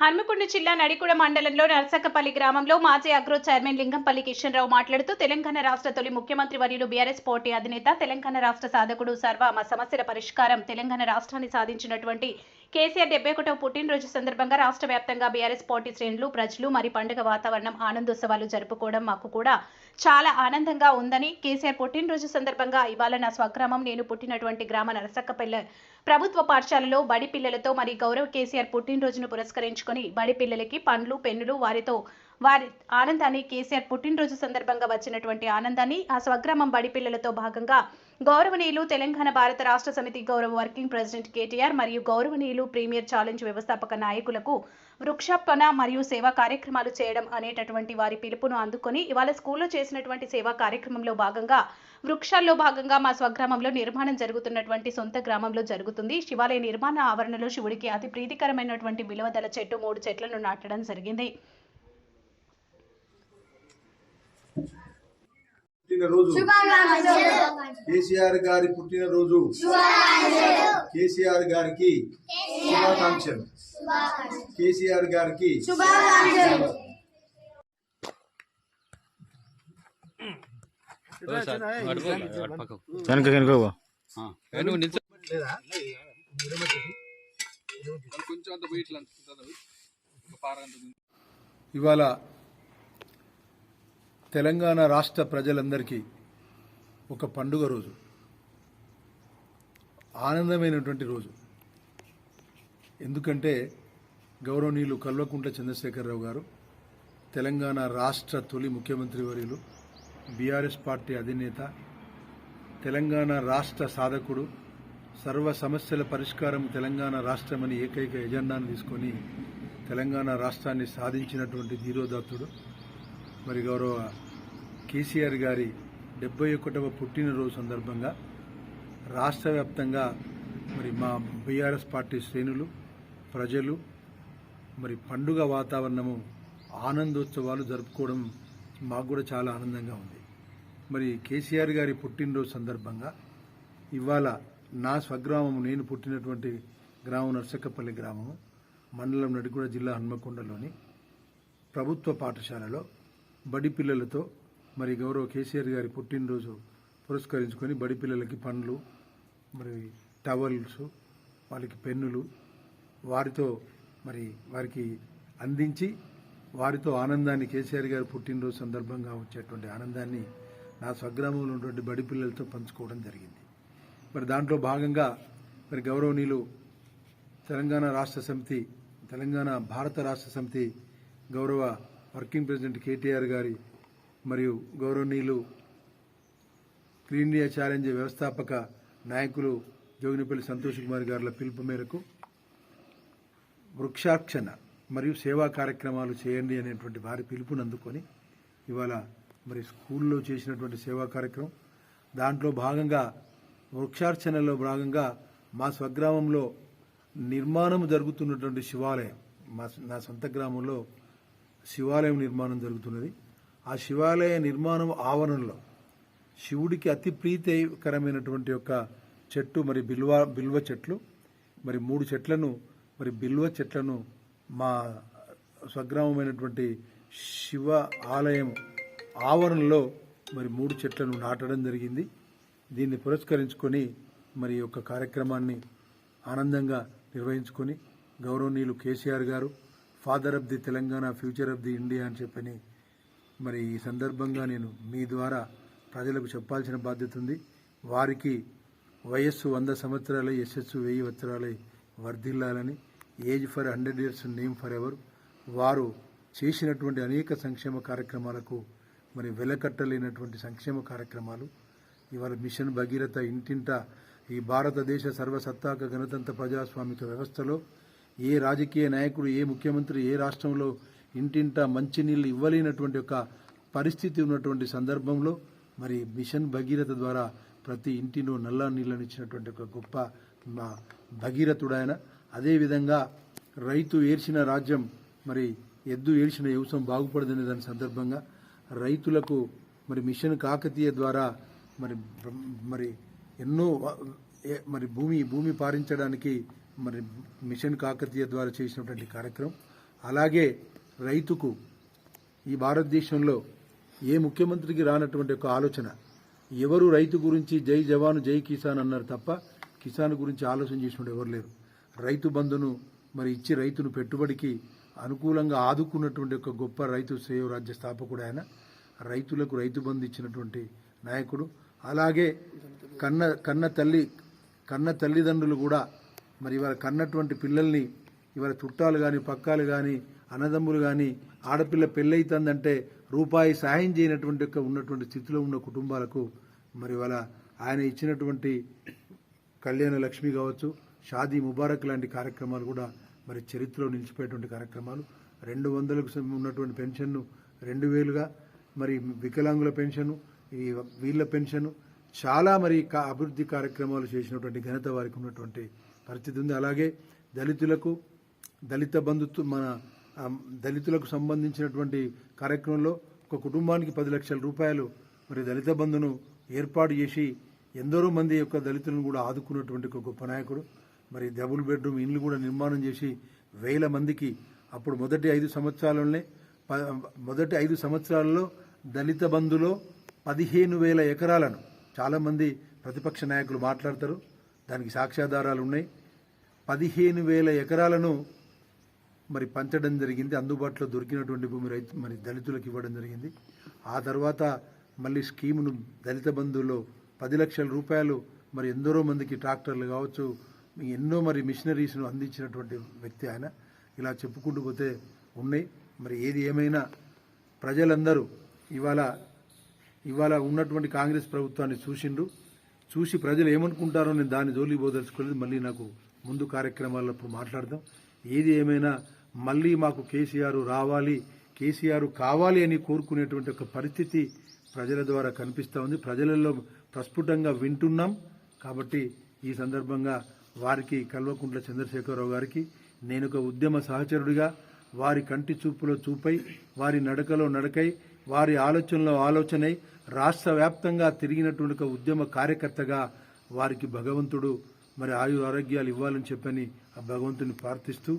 హన్మకొండ జిల్లా నడికుడ మండలంలో నర్సకపల్లి గ్రామంలో మాజీ అగ్రో చైర్మన్ లింగంపల్లి కిషన్ రావు మాట్లాడుతూ తెలంగాణ రాష్ట్ర తొలి ముఖ్యమంత్రి వర్యులు బీఆర్ఎస్ పార్టీ అధినేత తెలంగాణ రాష్ట్ర సాధకుడు సర్వ మా సమస్యల పరిష్కారం తెలంగాణ రాష్ట్రాన్ని సాధించినటువంటి కేసీఆర్ డెబ్బై ఒకటవ పుట్టినరోజు సందర్భంగా రాష్ట్ర వ్యాప్తంగా బీఆర్ఎస్ పార్టీ శ్రేణులు ప్రజలు మరి పండుగ వాతావరణం ఆనందోత్సవాలు జరుపుకోవడం మాకు కూడా చాలా ఆనందంగా ఉందని కేసీఆర్ పుట్టినరోజు సందర్భంగా ఇవాళ నా స్వగ్రామం నేను పుట్టినటువంటి గ్రామ నరసక్కపల్లె ప్రభుత్వ పాఠశాలలో బడి పిల్లలతో మరి గౌరవ్ కేసీఆర్ పుట్టినరోజును పురస్కరించుకొని బడి పిల్లలకి పండ్లు పెన్నులు వారితో వారి ఆనందాన్ని కేసీఆర్ పుట్టినరోజు సందర్భంగా వచ్చినటువంటి ఆనందాన్ని ఆ స్వగ్రామం బడి పిల్లలతో భాగంగా గౌరవనీయులు తెలంగాణ భారత రాష్ట్ర సమితి గౌరవ వర్కింగ్ ప్రెసిడెంట్ కేటీఆర్ మరియు గౌరవనీయులు ప్రీమియర్ ఛాలెంజ్ వ్యవస్థాపక నాయకులకు వృక్షార్పణ మరియు సేవా కార్యక్రమాలు చేయడం అనేటటువంటి వారి పిలుపును అందుకొని ఇవాళ స్కూల్లో చేసినటువంటి సేవా కార్యక్రమంలో భాగంగా వృక్షాల్లో భాగంగా మా స్వగ్రామంలో నిర్మాణం జరుగుతున్నటువంటి సొంత గ్రామంలో జరుగుతుంది. శివాలయ నిర్మాణ ఆవరణలో శివుడికి అతి ప్రీతికరమైనటువంటి విలువదల చెట్టు మూడు చెట్లను నాటడం జరిగింది. పుట్టినరోజు. కేసీఆర్ గారి పుట్టినరోజు. కేసీఆర్ గారికి శుభాకాంక్షలు. కేసీఆర్ గారికి వెనక వెనక పో. నువ్వు నిల్చో కొంచెం అంత పోయి ఇట్లా అంటుతుంది. ఒక పార అంత ఉంది. ఇవాళ తెలంగాణ రాష్ట్ర ప్రజలందరికీ ఒక పండుగ రోజు. ఆనందమైనటువంటి రోజు. ఎందుకంటే గౌరవనీయులు కల్వకుంట్ల చంద్రశేఖరరావు గారు తెలంగాణ రాష్ట్ర తొలి ముఖ్యమంత్రి వర్యులు బీఆర్ఎస్ పార్టీ అధినేత తెలంగాణ రాష్ట్ర సాధకుడు సర్వ సమస్యల పరిష్కారం తెలంగాణ రాష్ట్రమని ఏకైక ఎజెండాను తీసుకొని తెలంగాణ రాష్ట్రాన్ని సాధించినటువంటి ధీరోదత్తుడు మరి గౌరవ కేసీఆర్ గారి డెబ్బై ఒకటవ పుట్టినరోజు సందర్భంగా రాష్ట్ర వ్యాప్తంగా మరి మా బీఆర్ఎస్ పార్టీ శ్రేణులు ప్రజలు మరి పండుగ వాతావరణము ఆనందోత్సవాలు జరుపుకోవడం మాకు కూడా చాలా ఆనందంగా ఉంది. మరి కేసీఆర్ గారి పుట్టినరోజు సందర్భంగా ఇవాళ నా స్వగ్రామం నేను పుట్టినటువంటి గ్రామం నర్సక్కపల్లి గ్రామము మండలం నడిగూడ జిల్లా హన్మకొండలోని ప్రభుత్వ పాఠశాలలో బడి పిల్లలతో మరి గౌరవ కేసీఆర్ గారి పుట్టినరోజు పురస్కరించుకొని బడి పిల్లలకి పండ్లు మరి టవల్స్ వాళ్ళకి పెన్నులు వారితో మరి వారికి అందించి వారితో ఆనందాన్ని కేసీఆర్ గారి పుట్టినరోజు సందర్భంగా వచ్చేటువంటి ఆనందాన్ని నా స్వగ్రామంలో ఉన్నటువంటి బడి పిల్లలతో పంచుకోవడం జరిగింది. మరి దాంట్లో భాగంగా మరి గౌరవనీయులు తెలంగాణ రాష్ట్ర సమితి తెలంగాణ భారత రాష్ట్ర సమితి గౌరవ వర్కింగ్ ప్రెసిడెంట్ కేటీఆర్ గారి మరియు గౌరవనీయులు గ్రీన్ ఇండియా ఛాలెంజ్ వ్యవస్థాపక నాయకులు జోగినిపల్లి సంతోష్ కుమార్ గారుల పిలుపు మేరకు వృక్షాక్షణ మరియు సేవా కార్యక్రమాలు చేయండి అనేటువంటి వారి పిలుపుని అందుకొని ఇవాళ మరి స్కూల్లో చేసినటువంటి సేవా కార్యక్రమం. దాంట్లో భాగంగా వృక్షార్చనలో భాగంగా మా స్వగ్రామంలో నిర్మాణం జరుగుతున్నటువంటి శివాలయం. మా నా సొంత గ్రామంలో శివాలయం నిర్మాణం జరుగుతున్నది. ఆ శివాలయ నిర్మాణం ఆవరణలో శివుడికి అతి ప్రీతికరమైనటువంటి యొక్క చెట్టు మరి బిల్వ బిల్వ చెట్లు. మరి మూడు చెట్లను మరి బిల్వ చెట్లను మా స్వగ్రామమైనటువంటి శివ ఆలయం ఆవరణలో మరి మూడు చెట్లను నాటడం జరిగింది. దీన్ని పురస్కరించుకొని మరి యొక్క కార్యక్రమాన్ని ఆనందంగా నిర్వహించుకొని గౌరవనీయులు KCR garu father of the Telangana future of the India అని చెప్పని మరి ఈ సందర్భంగా నేను మీ ద్వారా ప్రజలకు చెప్పాల్సిన బాధ్యత ఉంది. వారికి వయస్సు వంద సంవత్సరాలు యశస్సు వెయ్యి వత్సరాలై వర్ధిల్లాలని age for hundred years name for ever వారు చేసినటువంటి అనేక సంక్షేమ కార్యక్రమాలకు మరి వెలకట్టలేనటువంటి సంక్షేమ కార్యక్రమాలు. ఇవాళ మిషన్ భగీరథ ఇంటింట ఈ భారతదేశ సర్వసత్తాక గణతంత్ర ప్రజాస్వామిక వ్యవస్థలో ఏ రాజకీయ నాయకుడు ఏ ముఖ్యమంత్రి ఏ రాష్ట్రంలో ఇంటింట మంచినీళ్ళు ఇవ్వలేనటువంటి ఒక పరిస్థితి ఉన్నటువంటి సందర్భంలో మరి మిషన్ భగీరథ ద్వారా ప్రతి ఇంటిలో నల్ల నీళ్ళని ఇచ్చినటువంటి ఒక గొప్ప మా భగీరథుడు ఆయన అదేవిధంగా రైతు ఏడ్చిన రాజ్యం మరి ఎద్దు ఏడ్చిన వ్యవసాయం బాగుపడదనే దాని సందర్భంగా రైతులకు మరి మిషన్ కాకతీయ ద్వారా మరి మరి ఎన్నో ఏ- మరి భూమి భూమి పారించడానికి మరి మిషన్ కాకతీయ ద్వారా చేసినటువంటి కార్యక్రమం. అలాగే రైతుకు ఈ భారతదేశంలో ఏ ముఖ్యమంత్రికి రానటువంటి ఒక ఆలోచన ఎవరు రైతు గురించి జై జవాను జై కిసాన్ అన్నారు తప్ప కిసాన్ గురించి ఆలోచన చేసినట్టు ఎవరు లేరు. రైతు బంధును మరి ఇచ్చి రైతును పెట్టుబడికి అనుకూలంగా ఆదుకున్నటువంటి ఒక గొప్ప రైతు సేవరాజ్య స్థాపకుడు ఆయన. రైతులకు రైతు బంధు ఇచ్చినటువంటి నాయకుడు. అలాగే కన్న కన్న తల్లి కన్న తల్లిదండ్రులు కూడా మరి ఇవాళ కన్నటువంటి పిల్లల్ని ఇవాళ చుట్టాలు కానీ పక్కాలు కానీ అన్నదమ్ములు కానీ ఆడపిల్ల పెళ్ళైతుందంటే రూపాయి సాయం చేయనటువంటి యొక్క ఉన్నటువంటి స్థితిలో ఉన్న కుటుంబాలకు మరి ఇవాళ ఆయన ఇచ్చినటువంటి కళ్యాణ లక్ష్మి కావచ్చు షాదీ ముబారక్ లాంటి కార్యక్రమాలు కూడా మరి చరిత్రలో నిలిచిపోయేటువంటి కార్యక్రమాలు. రెండు వందలకు ఉన్నటువంటి పెన్షన్ను రెండు వేలుగా మరి వికలాంగుల పెన్షను ఈ వీళ్ళ పెన్షను చాలా మరి అభివృద్ధి కార్యక్రమాలు చేసినటువంటి ఘనత వారికి ఉన్నటువంటి పరిస్థితి ఉంది. అలాగే దళితులకు దళిత బంధుత్వ మన దళితులకు సంబంధించినటువంటి కార్యక్రమంలో ఒక కుటుంబానికి పది లక్షల రూపాయలు మరి దళిత బంధును ఏర్పాటు చేసి ఎందరో మంది యొక్క దళితులను కూడా ఆదుకున్నటువంటి ఒక గొప్ప నాయకుడు. మరి డబుల్ బెడ్రూమ్ ఇండ్లు కూడా నిర్మాణం చేసి వేల మందికి అప్పుడు మొదటి ఐదు సంవత్సరాలనే ప- మొదటి ఐదు సంవత్సరాలలో దళిత బంధులో పదిహేను వేల ఎకరాలను చాలామంది ప్రతిపక్ష నాయకులు మాట్లాడతారు. దానికి సాక్ష్యాధారాలు ఉన్నాయి. పదిహేను వేల ఎకరాలను మరి పంచడం జరిగింది. అందుబాటులో దొరికినటువంటి భూమి రైతు మరి దళితులకు ఇవ్వడం జరిగింది. ఆ తర్వాత మళ్ళీ స్కీమును దళిత బంధువులో పది లక్షల రూపాయలు మరి ఎందరో మందికి ట్రాక్టర్లు కావచ్చు ఎన్నో మరి మిషనరీస్ను అందించినటువంటి వ్యక్తి ఆయన. ఇలా చెప్పుకుంటూ పోతే ఉన్నాయి. మరి ఏది ఏమైనా ప్రజలందరూ ఇవాళ ఇవాళ ఉన్నటువంటి కాంగ్రెస్ ప్రభుత్వాన్ని చూసిండ్రు. చూసి ప్రజలు ఏమనుకుంటారో నేను దాన్ని జోలికి పోదలుచుకోలేదు. మళ్ళీ నాకు ముందు కార్యక్రమాల్లో ఇప్పుడు మాట్లాడదాం. ఏది ఏమైనా మళ్ళీ మాకు కేసీఆర్ రావాలి కేసీఆర్ కావాలి అని కోరుకునేటువంటి ఒక పరిస్థితి ప్రజల ద్వారా కనిపిస్తూ ఉంది. ప్రజలలో ప్రస్ఫుటంగా వింటున్నాం. కాబట్టి ఈ సందర్భంగా వారికి కల్వకుంట్ల చంద్రశేఖరరావు గారికి నేను ఒక ఉద్యమ సహచరుడిగా వారి కంటి చూపులో చూపై వారి నడకలో నడకై వారి ఆలోచనలో ఆలోచనై రాష్ట్ర వ్యాప్తంగా తిరిగినటువంటి ఒక ఉద్యమ కార్యకర్తగా వారికి భగవంతుడు మరి ఆయు ఆరోగ్యాలు ఇవ్వాలని చెప్పని ఆ భగవంతుని ప్రార్థిస్తూ